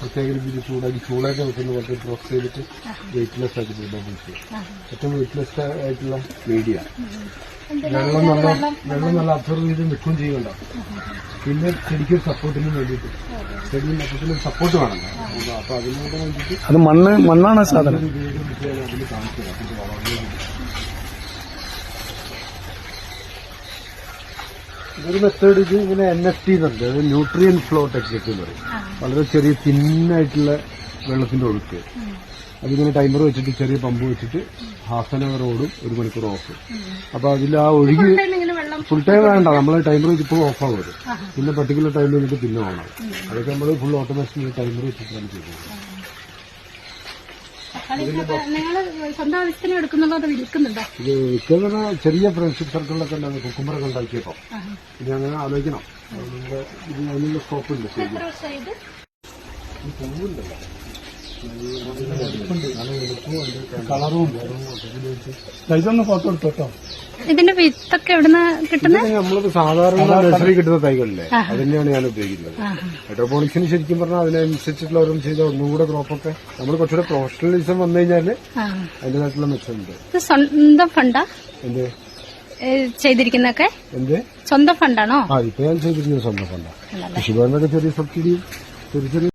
പ്രത്യേക രീതിയിൽ ചൂടാക്കി ചൂടാക്കി വെക്കുന്ന പോലത്തെ ഡ്രസ് ചെയ്തിട്ട് വെയിറ്റ്ലെസ് ആക്കി ബബിൾസ് ഏറ്റവും വെയിറ്റ്ലെസ് ആയിട്ടുള്ള മീഡിയ വെള്ളം നല്ല വെള്ളം നല്ല അബ്സർവ് ചെയ്ത് നിൽക്കുകയും ചെയ്യണ്ട പിന്നെ ചെടിക്ക് സപ്പോർട്ടിന് വേണ്ടിയിട്ട്. ചെടി മൊത്തത്തിൽ സപ്പോർട്ട് വേണം. അപ്പൊ അതിനോട് വേണ്ടിയിട്ട് അത് മണ്ണ് മണ്ണാണ് സാധനം. ഒരു ഇതൊരു മെത്തേഡ് ഇത് ഇങ്ങനെ എൻ എഫ് ടി എന്നുണ്ട് അത് ന്യൂട്രിയൻ ഫ്ലോ ടെക്നിക്ക് എന്ന് പറയും. വളരെ ചെറിയ തിന്നായിട്ടുള്ള വെള്ളത്തിന്റെ ഒഴുക്ക്. അതിങ്ങനെ ടൈമർ വെച്ചിട്ട് ചെറിയ പമ്പ് വെച്ചിട്ട് ഹാഫ് ആൻ അവർ ഓടും ഒരു മണിക്കൂർ ഓഫ് അപ്പൊ അതിൽ ആ ഒഴുകി ഫുൾ ടൈം വേണ്ട. നമ്മൾ ടൈമർ വെച്ചിപ്പോൾ ഓഫ് ആവും പിന്നെ പർട്ടിക്കുലർ ടൈമിൽ നിന്നിട്ട് പിന്നെ ഓണാവും. അതൊക്കെ നമ്മൾ ഫുൾ ഓട്ടോമേഷൻ ടൈമർ വെച്ചിട്ടാണ് ചെയ്യുന്നത് ഇത് വിൽക്കുന്ന ചെറിയ ഫ്രണ്ട്ഷിപ്പ് സർക്കിളിലൊക്കെ ഉണ്ടാകും കുക്കുമ്പറൊക്കെ ഉണ്ടാക്കിയപ്പോ. ഇനി അങ്ങനെ ആലോചിക്കണം. അതിനുള്ള സ്കോപ്പ് ഉണ്ട്. ശരി പൂവുണ്ടല്ലോ. ഇതൊന്ന് ഫോട്ടോ എടുത്തോട്ടോ. ഇതിന്റെ വിത്തൊക്കെ എവിടുന്ന് കിട്ടുന്നത് നമ്മളിപ്പോ സാധാരണ നഴ്സറി കിട്ടുന്ന തൈകളില്ലേ? അത് തന്നെയാണ് ഞാൻ ഉപയോഗിക്കുന്നത്. ഹൈഡ്രോപോണിക്സിന് ശരിക്കും പറഞ്ഞാൽ അതിനനുസരിച്ചിട്ടുള്ള ഓരോ ചെയ്ത ഒന്നുകൂടെ ക്രോപ്പൊക്കെ നമ്മൾ കുറച്ചുകൂടെ പ്രൊഫഷണലിസം വന്നു കഴിഞ്ഞാൽ അതിന്റേതായിട്ടുള്ള അതിന്റെതായിട്ടുള്ള മെച്ചമുണ്ട്. ഇത് സ്വന്തം ഫണ്ടാ? എന്ത്? ചെയ്തിരിക്കുന്നൊക്കെ എന്ത്? സ്വന്തം ഫണ്ടാണോ? ആ ഇപ്പൊ ഞാൻ ചെയ്തിരിക്കുന്നത് സ്വന്തം ഫണ്ടാ. കൃഷിഭവനൊക്കെ ചെറിയ സബ്സിഡിയും ചെറിയ ചെറിയ